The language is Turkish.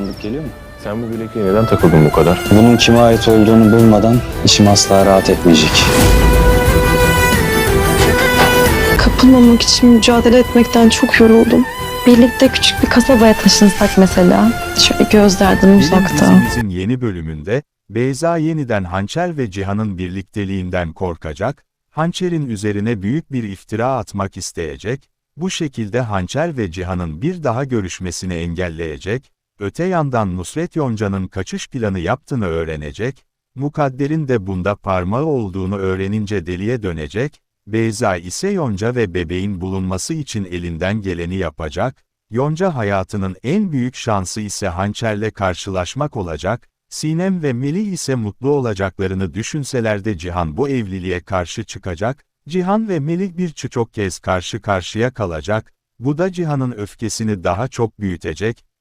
Tanıdık geliyor mu? Sen bu bilekliğe neden takıldın bu kadar? Bunun kime ait olduğunu bulmadan işim asla rahat etmeyecek. Kapılmamak için mücadele etmekten çok yoruldum. Birlikte küçük bir kasabaya taşınsak mesela. Şöyle gözlerden Bizim uzakta. dizimizin yeni bölümünde Beyza yeniden Hançer ve Cihan'ın birlikteliğinden korkacak, Hançer'in üzerine büyük bir iftira atmak isteyecek, bu şekilde Hançer ve Cihan'ın bir daha görüşmesini engelleyecek, öte yandan Nusret Yonca'nın kaçış planı yaptığını öğrenecek, Mukadder'in de bunda parmağı olduğunu öğrenince deliye dönecek, Beyza ise Yonca ve bebeğin bulunması için elinden geleni yapacak, Yonca hayatının en büyük şansı ise hançerle karşılaşmak olacak, Sinem ve Melih ise mutlu olacaklarını düşünseler de Cihan bu evliliğe karşı çıkacak, Cihan ve Melih birçok kez karşı karşıya kalacak, bu da Cihan'ın öfkesini daha çok büyütecek,